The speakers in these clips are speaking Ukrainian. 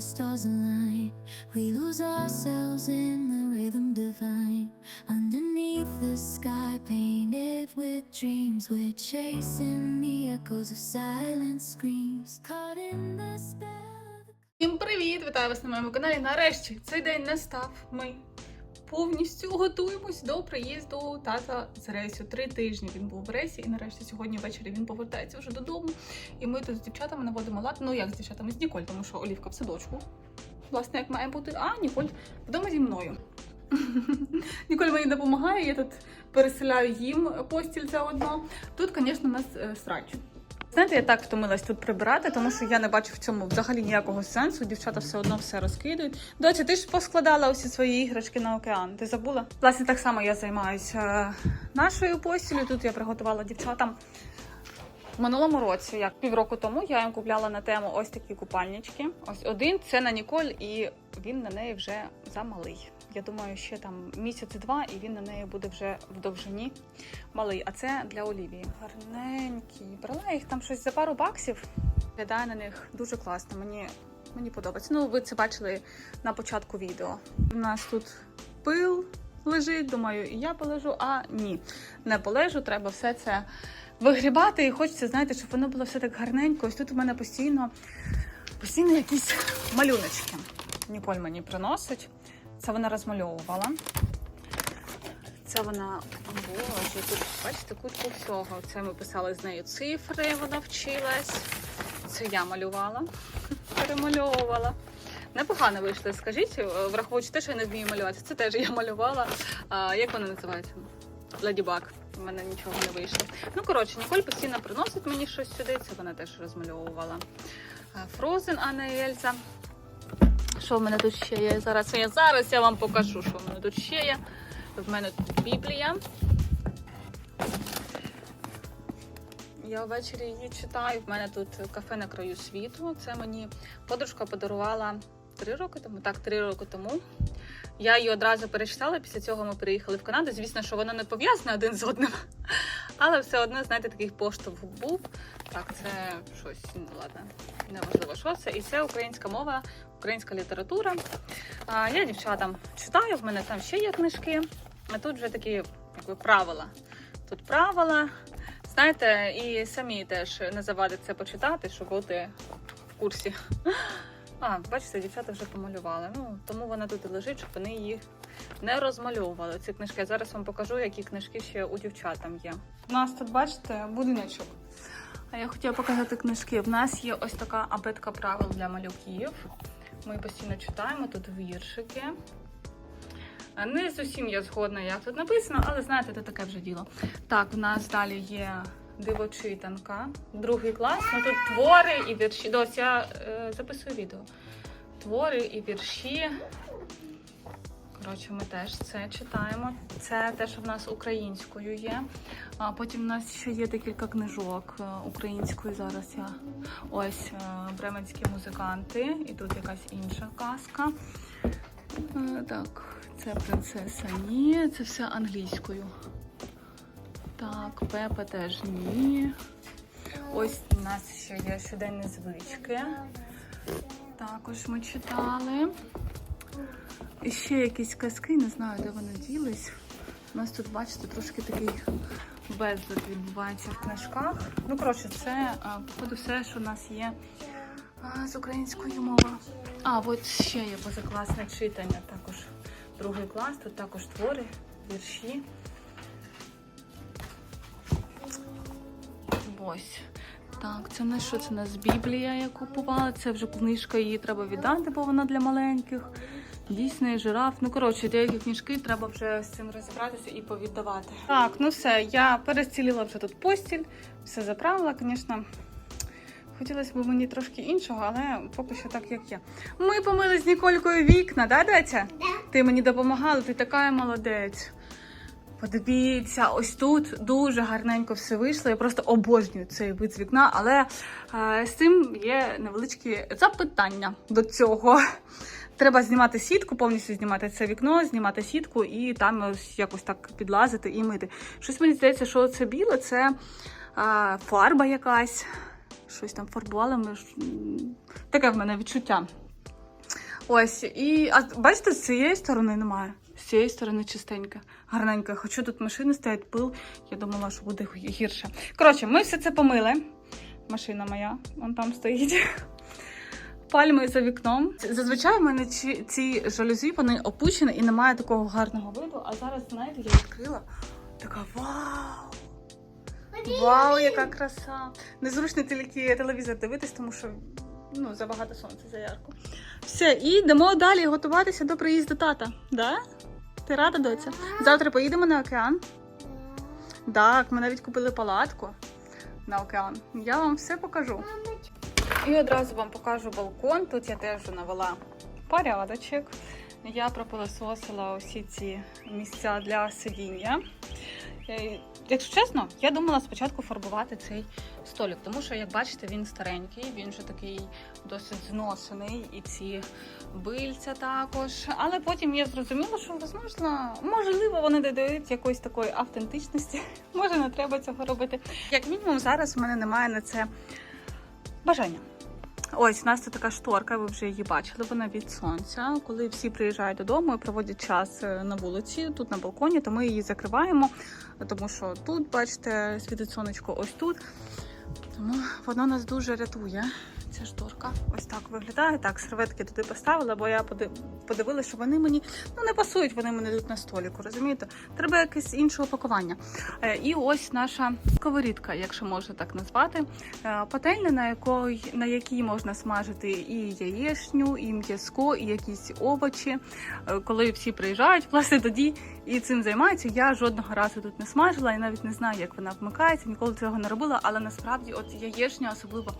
the stars align. We lose ourselves in the rhythm divine. Underneath the sky, painted with dreams, we're chasing the echoes of silent screams. Caught in the spell. Всім привіт! Вітаю вас на моєму каналі. Нарешті цей день настав. Ми повністю готуємось до приїзду тата з рейсу. Три тижні він був в рейсі, і нарешті сьогодні ввечері він повертається вже додому. І ми тут з дівчатами наводимо лад. Ну як з дівчатами? З Ніколь, тому що Олівка в садочку. Власне, як має бути. А Ніколь вдома зі мною. Ніколь мені допомагає, я тут переселяю їм постіль заодно. Тут, звісно, нас е, срач. Знаєте, я так втомилась тут прибирати, тому що я не бачу в цьому взагалі ніякого сенсу. Дівчата все одно все розкидують. Доця, ти ж поскладала усі свої іграшки на океан. Ти забула? Власне, так само я займаюся е, нашою постілю. Тут я приготувала дівчатам. Минулому році, як півроку тому, я їм купляла на тему ось такі купальнички. Ось один це на Ніколь, і він на неї вже замалий. Я думаю, ще там місяць-два, і він на неї буде вже в довжині малий. А це для Олівії. Гарненькі. Брала їх там щось за пару баксів. Виглядає на них дуже класно. Мені, мені подобається. Ну, ви це бачили на початку відео. У нас тут пил лежить. Думаю, і я полежу. А ні, не полежу. Треба все це вигрібати. І хочеться, знаєте, щоб воно було все так гарненько. Ось тут у мене постійно, постійно якісь малюночки. Ніколь мені приносить. Це вона розмальовувала. Це вона, боже, тут бачите, кучу всього. Це ми писали з нею цифри, вона вчилась. Це я малювала, перемальовувала. Непогано вийшло, скажіть, е, враховуючи те, що я не вмію малювати. Це теж я малювала. А, як вона називається? Леді Баг. У мене нічого не вийшло. Ну, коротше, Ніколь постійно приносить мені щось сюди. Це вона теж розмальовувала. Фрозен Анна і Ельза. Що в мене тут ще є? Зараз я зараз я вам покажу, що в мене тут ще є. В мене тут Біблія. Я ввечері її читаю. В мене тут кафе на краю світу. Це мені подружка подарувала три роки тому. Так, три роки тому. Я її одразу перечитала. Після цього ми переїхали в Канаду. Звісно, що воно не пов'язане один з одним. Але все одно, знаєте, такий поштовх був. Так, це щось, ну ладно, неважливо, що це. І це українська мова, українська література. А, я дівчатам читаю, в мене там ще є книжки. А тут вже такі якби, правила. Тут правила. Знаєте, і самі теж не завадить це почитати, щоб бути в курсі. А, бачите, дівчата вже помалювали. Ну, тому вона тут і лежить, щоб вони її не розмальовували. Ці книжки. Я зараз вам покажу, які книжки ще у дівчат там є. У нас тут, бачите, будиночок. А я хотіла показати книжки. В нас є ось така абетка правил для малюків. Ми постійно читаємо тут віршики. Не з усім я згодна, як тут написано, але знаєте, це таке вже діло. Так, в нас далі є дивочитанка, другий клас. Ну тут твори і вірші. Дось, я е, записую відео. Твори і вірші. Коротше, ми теж це читаємо. Це те, що в нас українською є. А потім в нас ще є декілька книжок е, українською. Зараз я ось е, бременські музиканти, і тут якась інша казка. Е, Так, це принцеса ні, це все англійською. Так, Пепа теж ні. Ось у нас ще є щоденні звички. Також ми читали. І ще якісь казки, не знаю, де вони ділись. У нас тут, бачите, трошки такий безлад відбувається в книжках. Ну, коротше, це, а, походу, все, що в нас є а, з української мови. А, от ще є позакласне читання, також другий клас, тут також твори, вірші. Ось. Так, це не що це у нас Біблія, я купувала. Це вже книжка, її треба віддати, бо вона для маленьких. Дійсний жираф. Ну, коротше, деякі книжки треба вже з цим розібратися і повіддавати. Так, ну все, я перестілила вже тут постіль, все заправила, звісно. Хотілося б мені трошки іншого, але поки що так, як є. Ми помили з Ніколькою вікна, да, Даця? Ти мені допомагала, ти така молодець. Подивіться, ось тут дуже гарненько все вийшло. Я просто обожнюю цей вид з вікна, але е, з цим є невеличкі запитання до цього. Треба знімати сітку, повністю знімати це вікно, знімати сітку і там ось якось так підлазити і мити. Щось мені здається, що це біле, це е, фарба якась. Щось там фарбували. Ми. Таке в мене відчуття. Ось, і а бачите, з цієї сторони немає. З цієї сторони чистенька, гарненька. Хоча тут машини стоять, пил, я думала, що буде гірше. Коротше, ми все це помили. Машина моя, вон там стоїть. Пальми за вікном. Зазвичай в мене ці, ці жалюзі вони опущені і немає такого гарного виду. А зараз, знаєте, я відкрила. Така вау! Вау, яка краса! Незручно тільки телевізор дивитись, тому що ну, забагато сонця, за ярко. Все, і йдемо далі готуватися до приїзду тата. Да? Ти рада, доця? Завтра поїдемо на океан. Так, ми навіть купили палатку на океан. Я вам все покажу. І одразу вам покажу балкон. Тут я теж навела порядочок. Я пропилососила усі ці місця для сидіння. Е, Якщо чесно, я думала спочатку фарбувати цей столик, тому що, як бачите, він старенький, він вже такий досить зношений, і ці бильця також. Але потім я зрозуміла, що можливо, можливо, вони додають якоїсь такої автентичності. Може, не треба цього робити. Як мінімум, зараз у мене немає на це бажання. Ось у нас тут така шторка, ви вже її бачили. Вона від сонця. Коли всі приїжджають додому і проводять час е, на вулиці, тут на балконі, то ми її закриваємо, тому що тут, бачите, світить сонечко ось тут. Тому воно нас дуже рятує. Ця шторка ось так виглядає. Так, серветки туди поставила, бо я поди- подивилася, що вони мені ну не пасують, вони мені тут на століку, розумієте? Треба якесь інше упакування. Е, І ось наша сковорідка, якщо можна так назвати. Е, Пательня, на якій, на якій можна смажити і яєчню, і м'язко, і якісь овочі. Е, Коли всі приїжджають, власне тоді і цим займаються. Я жодного разу тут не смажила, я навіть не знаю, як вона вмикається, ніколи цього не робила, але насправді, от яєчня особливо.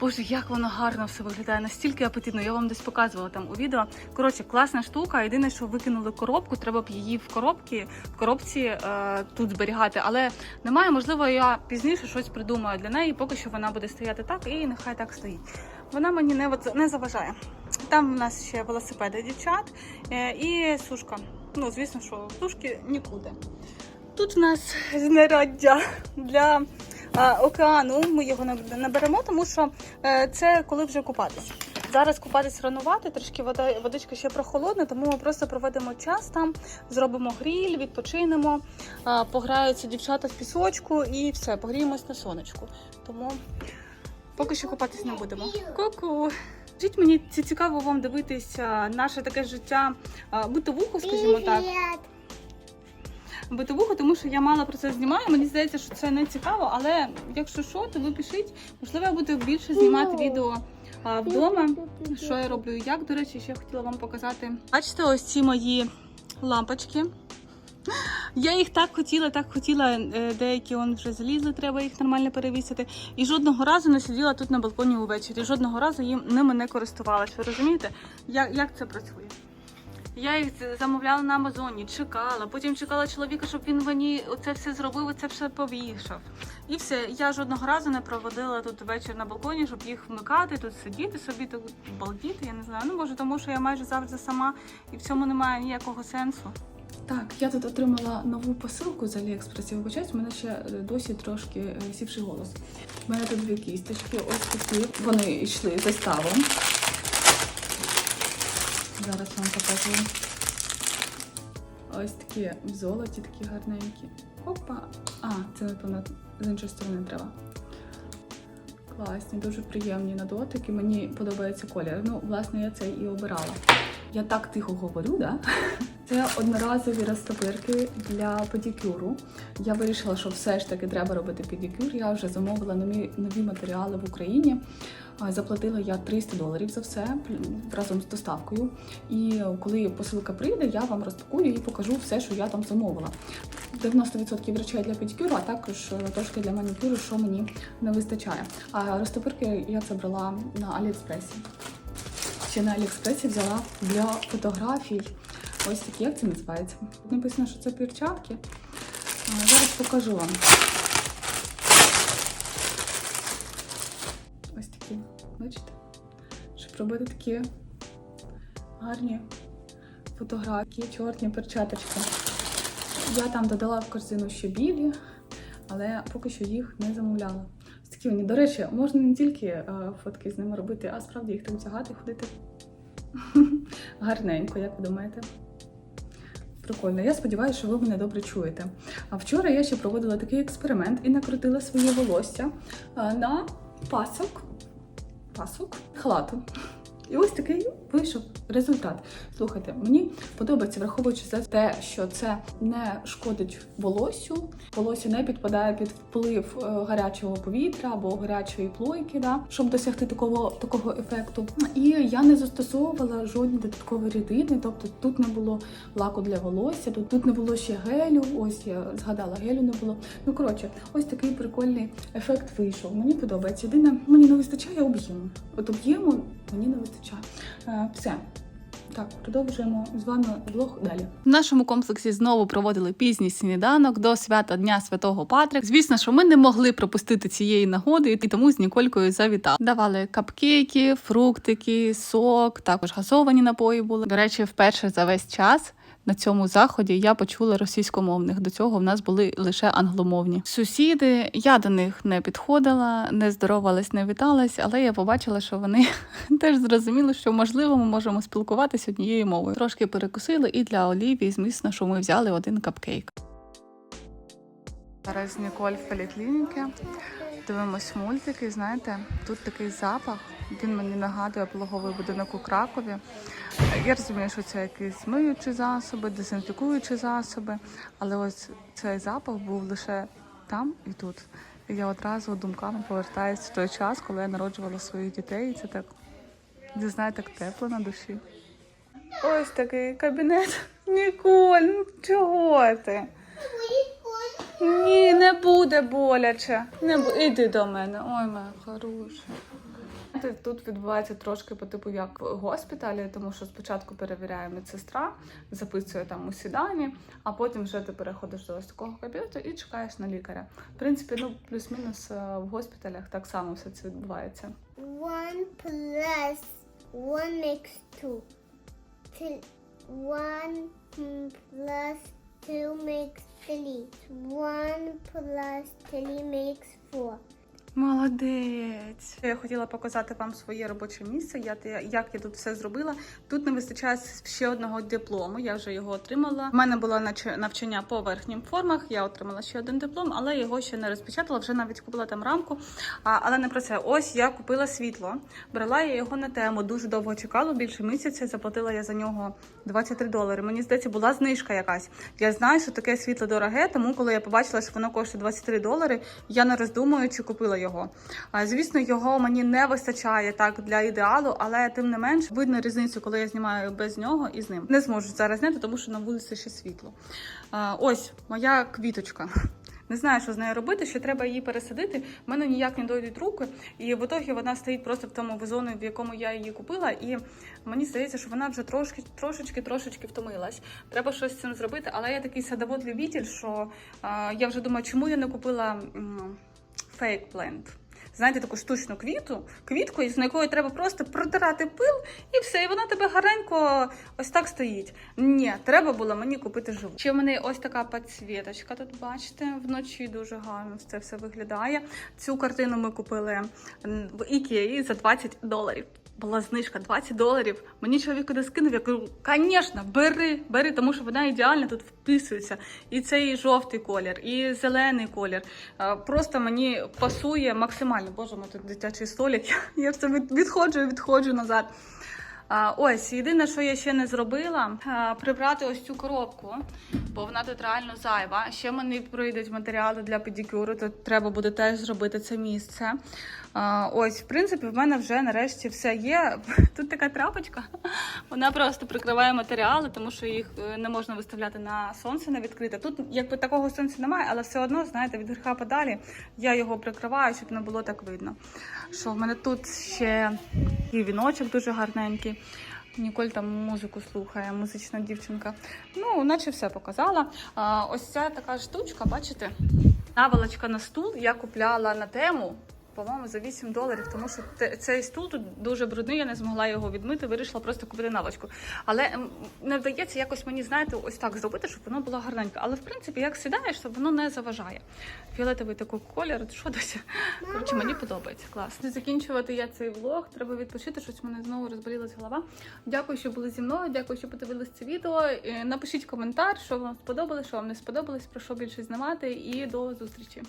Боже, як воно гарно все виглядає, настільки апетитно. Я вам десь показувала там у відео. Коротше, класна штука. Єдине, що викинули коробку, треба б її в коробці, в коробці е, тут зберігати. Але немає, можливо, я пізніше щось придумаю для неї. Поки що вона буде стояти так, і нехай так стоїть. Вона мені не, не заважає. Там у нас ще велосипеди дівчат е, і сушка. Ну, звісно, що сушки нікуди. Тут в нас знаряддя для океану. Ми його не тому що е, це коли вже купатись. Зараз купатись ранувати, трішки вода, водичка ще прохолодна, тому ми просто проведемо час там, зробимо гріль, відпочинемо, пограються дівчата в пісочку і все, погріємось на сонечку. Тому поки що купатись не будемо. Ку-ку! Скажіть мені ці- цікаво вам дивитися наше таке життя а, битовуху, скажімо так. Битовуху, тому що я мало про це знімаю. Мені здається, що це не цікаво, але якщо що, то ви пишіть. Можливо, я буду більше знімати відео а, вдома. Що я роблю як, до речі, ще хотіла вам показати. Бачите, ось ці мої лампочки. Я їх так хотіла, так хотіла. е, Деякі он вже залізли, треба їх нормально перевісити. І жодного разу не сиділа тут на балконі увечері. Жодного разу їм ними не користувалась. Ви розумієте, як, як це працює? Я їх замовляла на Амазоні, чекала. Потім чекала чоловіка, щоб він мені оце все зробив, це все повішав. І все. Я жодного разу не проводила тут вечір на балконі, щоб їх вмикати, тут сидіти собі, тут балдіти. Я не знаю. Ну може, тому що я майже завжди сама, і в цьому немає ніякого сенсу. Так, я тут отримала нову посилку з Аліекспрес. Я вибачаюсь, в мене ще е, досі трошки е, сівший голос. У мене тут дві кісточки, ось такі. Вони йшли заставом. Зараз вам покажу. Ось такі в золоті, такі гарненькі. Опа! А, це, напевно, з іншої сторони треба. Класні, дуже приємні на дотик і мені подобається колір. Ну, власне, я це і обирала. Я так тихо говорю, да? Це одноразові розтопирки для педикюру. Я вирішила, що все ж таки треба робити педикюр. Я вже замовила нові, нові матеріали в Україні. А, Заплатила я 300 доларів за все разом з доставкою. І коли посилка прийде, я вам розпакую і покажу все, що я там замовила. 90% речей для педикюру, а також е, трошки для манікюру, що мені не вистачає. А розтопирки я це брала на Аліекспресі. Ще на Аліекспресі взяла для фотографій. Ось такі, як це називається. Написано, що це перчатки. Зараз покажу вам. Ось такі, бачите? Щоб робити такі гарні фотографії, чорні перчаточки. Я там додала в корзину ще білі, але поки що їх не замовляла. Ось такі вони. До речі, можна не тільки е, фотки з ними робити, а справді їх так вдягати, ходити Гарненько, як ви думаєте? Прикольно. Я сподіваюся, що ви мене добре чуєте. А вчора я ще проводила такий експеримент і накрутила своє волосся на пасок, пасок халату. І ось такий вийшов результат. Слухайте, мені подобається, враховуючи за те, що це не шкодить волоссю, волосся не підпадає під вплив е, гарячого повітря або гарячої плойки, да, щоб досягти такого, такого ефекту. І я не застосовувала жодні додаткові рідини, тобто тут не було лаку для волосся, тут, тут не було ще гелю. Ось я згадала, гелю не було. Ну коротше, ось такий прикольний ефект вийшов. Мені подобається. Єдине, мені не вистачає об'єму. От об'єму мені не вистачає. Е, все. Так, продовжуємо з вами влог далі. В нашому комплексі знову проводили пізній сніданок до свята Дня Святого Патрик. Звісно, що ми не могли пропустити цієї нагоди, і тому з Ніколькою завітали. Давали капкейки, фруктики, сок, також газовані напої були. До речі, вперше за весь час. На цьому заході я почула російськомовних. До цього в нас були лише англомовні. Сусіди, я до них не підходила, не здоровалась, не віталась, але я побачила, що вони теж зрозуміли, що можливо ми можемо спілкуватися однією мовою. Трошки перекусили, і для Олівії, звісно, що ми взяли один капкейк. Зараз Ніколь в поліклініці. Дивимось мультики. Знаєте, тут такий запах. Він мені нагадує пологовий будинок у Кракові. Я розумію, що це якісь миючі засоби, дезінфікуючі засоби, але ось цей запах був лише там і тут. І я одразу думками повертаюся в той час, коли я народжувала своїх дітей, і це так, не знаю, так тепло на душі. Ось такий кабінет. Ніколь, ну чого ти? Ні, не буде боляче. Не бу... Іди до мене. Ой, моя хороша. Тут відбувається трошки по типу як в госпіталі, тому що спочатку перевіряє медсестра, записує там усі дані, а потім вже ти переходиш до ось такого кабінету і чекаєш на лікаря. В принципі, ну плюс-мінус е, в госпіталях так само все це відбувається. One plus one makes two. One delete. 1 plus 3 makes 4. Молодець. Я хотіла показати вам своє робоче місце. Я як я тут все зробила. Тут не вистачає ще одного диплому. Я вже його отримала. У мене було навчання по верхнім формах. Я отримала ще один диплом, але його ще не розпечатала. Вже навіть купила там рамку. А, але не про це. Ось я купила світло. Брала я його на тему. Дуже довго чекала, більше місяця. Заплатила я за нього 23 долари. Мені здається, була знижка якась. Я знаю, що таке світло дороге, тому коли я побачила, що воно коштує 23 долари, я не роздумуючи купила його. А, Звісно, його мені не вистачає так для ідеалу, але тим не менш видно різницю, коли я знімаю без нього і з ним. Не зможу зараз зняти, тому що на вулиці ще світло. Ось моя квіточка. Не знаю, що з нею робити, ще треба її пересадити. В мене ніяк не дойдуть руки, і в ітогі вона стоїть просто в тому вазоні, в якому я її купила. І мені здається, що вона вже трошки, трошечки, трошечки втомилась. Треба щось з цим зробити. Але я такий садовод-любитель, що а, я вже думаю, чому я не купила фейк пленд. Знаєте, таку штучну квіту, квітку, із якою треба просто протирати пил, і все, і вона тебе гарненько ось так стоїть. Ні, треба було мені купити живу. Ще в мене ось така підсвіточка тут, бачите, вночі дуже гарно це все виглядає. Цю картину ми купили в Ікеї за 20 доларів. Була знижка 20 доларів. Мені чоловік куди скинув, я кажу, звісно, бери, бери, тому що вона ідеально тут вписується. І цей жовтий колір, і зелений колір. Е, Просто мені пасує максимально. Боже, мій тут дитячий столик. Я все відходжу і відходжу назад. Ось, єдине, що я ще не зробила, прибрати ось цю коробку, бо вона тут реально зайва. Ще мені прийдуть матеріали для педикюру, то треба буде теж зробити це місце. Ось, в принципі, в мене вже нарешті все є. Тут така трапочка, вона просто прикриває матеріали, тому що їх е, не можна виставляти на сонце на відкрите. Тут якби такого сонця немає, але все одно, знаєте, від гріха подалі я його прикриваю, щоб не було так видно. Що в мене тут ще і віночок дуже гарненький. Ніколь там музику слухає, музична дівчинка. Ну, наче все показала. А, ось ця така штучка, бачите? Наволочка на стул я купляла на тему. По-моєму, за 8 доларів, тому що цей стул тут дуже брудний, я не змогла його відмити, вирішила просто купити навичку. Але не вдається якось мені, знаєте, ось так зробити, щоб воно було гарненьке. Але в принципі, як сідаєш, то воно не заважає. Фіолетовий такий колір, що досі? Коротше, мені подобається. Клас. Не закінчувати я цей влог. Треба відпочити, щось мене знову розболілась голова. Дякую, що були зі мною. Дякую, що подивились це відео. Е, Напишіть коментар, що вам сподобалось, що вам не сподобалось, про що більше знімати, і до зустрічі.